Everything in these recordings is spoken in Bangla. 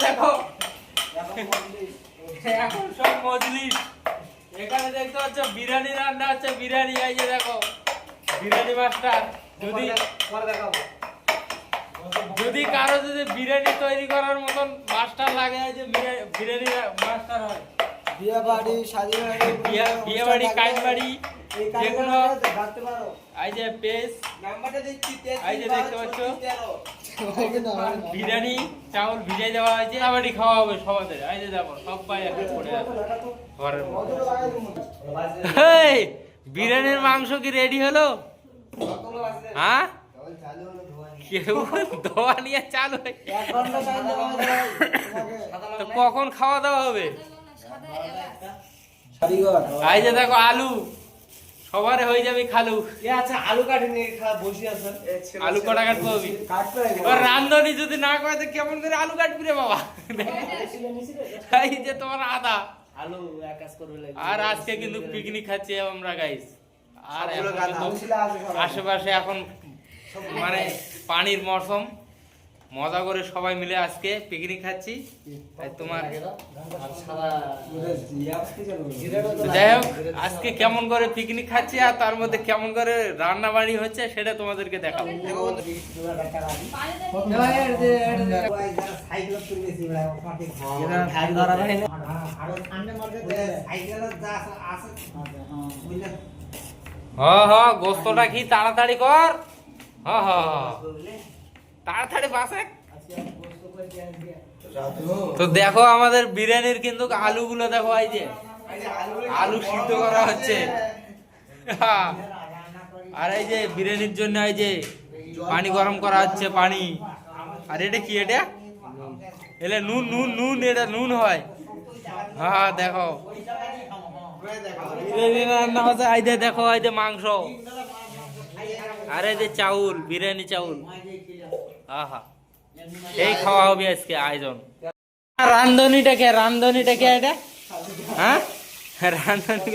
দেখো। এখন সব মজলিস। এখানে দেখতে পাচ্ছ বিরিয়ানি রান্না হচ্ছে বিরিয়ানি। এই যে দেখো বিরিয়ানি মাস্টার। যদি যদি কারও যদি বিরিয়ানি তৈরি করার মতন মাস্টার লাগে যে বিরিয়ানি- বিরিয়ানি মাস্টার হয়। বিয়ে বাড়ি শাদি বাড়ি বিয়ে বিয়ে বাড়ি কাইন বাড়ি। যেগুলো এই যে পেস নাম্বারটা এই যে দেখতে পাচ্ছ? বিরিয়ানি চাউল ভিজাই দেওয়া হয়েছে। আবারই খাওয়া হবে সবাদের এই যে দেখো সবাই এখন পড়ে ঘরের হেই, বিরিয়ানির মাংস কি রেডি হলো? হ্যাঁ? কেউ ধোয়া নিয়ে চালু হয়ে-। তো কখন খাওয়া দাওয়া হবে? এই যে দেখো আলু। সবার হয়ে যাবে খালু। আচ্ছা আলু কাটি নিয়ে খা বসে আছেন আলু কটা কাটবো আমি এবার রান্ধনি যদি না করে তো কেমন করে আলু কাটবি রে বাবা? এই যে তোমার আদা। আলু এক করবে আর আজকে কিন্তু পিকনিক খাচ্ছি আমরা গাইস আর আশেপাশে এখন মানে পানির মরশুম মজা করে সবাই মিলে আজকে পিকনিক খাচ্ছি। তোমার যাই হোক আজকে কেমন করে পিকনিক খাচ্ছি আর তার মধ্যে কেমন করে রান্না বাড়ি হচ্ছে সেটা তোমাদেরকে দেখাবো। হ হ গোস্তটা কি তাড়াতাড়ি কর? হ হ। তাড়াতাড়ি বাসে তো দেখো আমাদের বিরিয়ানির কিন্তু আলুগুলো দেখো এই যে আলু সিদ্ধ করা হচ্ছে। হ্যাঁ। আর এই যে বিরিয়ানির জন্য এই যে পানি গরম করা হচ্ছে পানি। আর এটা কি এটা? এলে নুন নুন নুন এটা নুন হয়। হ্যাঁ দেখো। বিরিয়ানি রান্না হচ্ছে এই যে দেখো এই যে মাংস। আর এই যে চাউল বিরিয়ানি চাউল। আহা। এই খাওয়া হবে আজকে আয়োজন। রান্ধনিটা কে রান্ধনিটা কে এটা? হ্যাঁ? রান্ধনি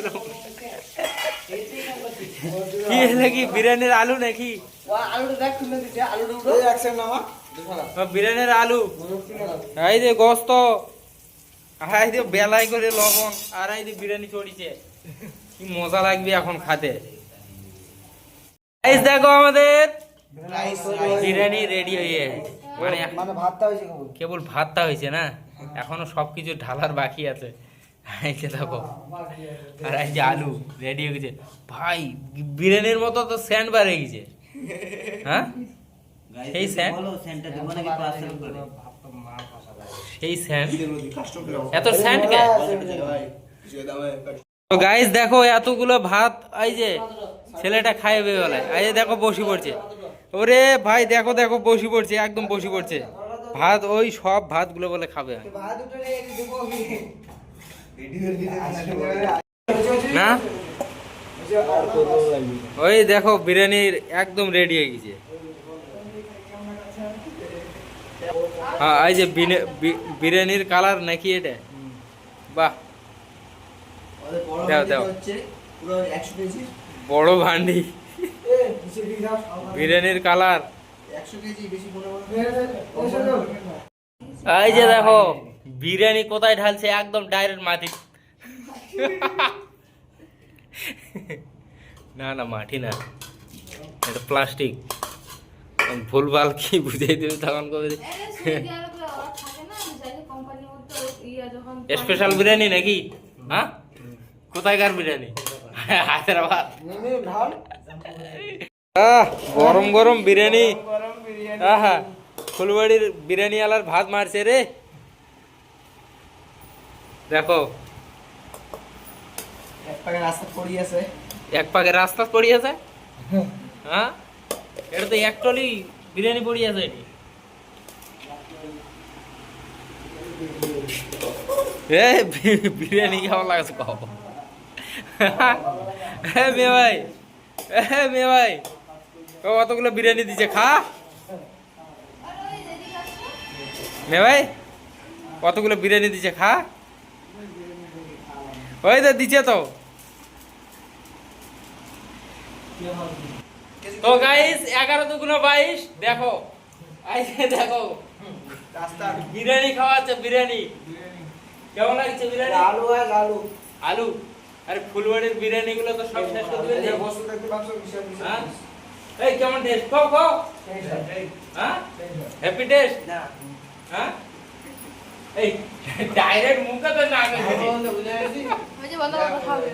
কি হলে কি বিরিয়ানির আলু নাকি? বিরিয়ানির আলু। এই যে গোস্ত। এই যে বেলায় করে লবণ আর এই যে বিরিয়ানি চড়িছে কি মজা লাগবে এখন খাতে। দেখো আমাদের বিরিয়ানি রেডি হয়ে মানে মানে ভাতটা হয়েছে কেবল? ভাতটা হয়েছে না? এখনও সবকিছু ঢালার বাকি আছে। এই যে দেখো। আর এই যে আলু রেডি হয়ে গেছে। ভাই বিরিয়ানির মতো তো স্যান্ড বার হয়ে গেছে। হ্যাঁ? সেই স্যান্ড সেই স্যান্ড এত স্যান্ড কে? তো গাইস দেখো এতগুলো ভাত এই যে ছেলেটা খাইবে বেলায় এই যে দেখো বসে পড়ছে। ওরে ভাই দেখো দেখো বসি পড়ছে একদম বসি পড়ছে। ভাত ওই সব ভাতগুলো বলে খাবে। না? ওই দেখো বিরিয়ানির একদম রেডি হয়ে গেছে। হ্যাঁ এই যে বিরিয়ানির কালার নাকি এটা? বাহ। দাও, দাও। বড় ভান্ডি। বিরিয়ানির কালার। এই যে দেখো বিরিয়ানি কোথায় ঢালছে? একদম ডাইরেক্ট মাটি। না না মাটি না। এটা প্লাস্টিক ভুলভাল কি বুঝাই দেবে তখন কবে স্পেশাল বিরিয়ানি নাকি? হ্যাঁ? কোথায়কার বিরিয়ানি? হায়দ্রাবাদ। আহ গরম গরম বিরিয়ানি। আহা ফুলবাড়ির বিরিয়ানি আলার ভাত মারছে রে। দেখো। রাস্তা পড়িয়েছে এক পাকে রাস্তা পড়িয়েছে হ্যাঁ। এটা তো এক টলি বিরিয়ানি পড়িয়েছে এটি। এ বিরিয়ানি কেমন লাগছে কব হ্যাঁ মেয়ে ভাই। হ্যাঁ মেয়ে ভাই ও অতগুলো বিরিয়ানি দিছে খা। মেয়ে ভাই কতগুলো বিরিয়ানি দিছে খা। ওই তো দিছে তো। তো গাইস এগারো দুগুলো বাইশ দেখো। দেখো বিরিয়ানি খাওয়াচ্ছে বিরিয়ানি। কেমন লাগছে বিরিয়ানি? আলু আলু আলু। আরে ফুলবাড়ির বিরিয়ানি গুলো তো সব শেষ করে দিলে এই বস্তু দেখতে পাচ্ছ বিশাল বিশাল হ্যাঁ? এই কেমন টেস্ট খাও খাও। হ্যাঁ? হ্যাপি টেস্ট না। হ্যাঁ? এই ডাইরেক্ট মুখে তো না বলে বন্ধ করে খাবে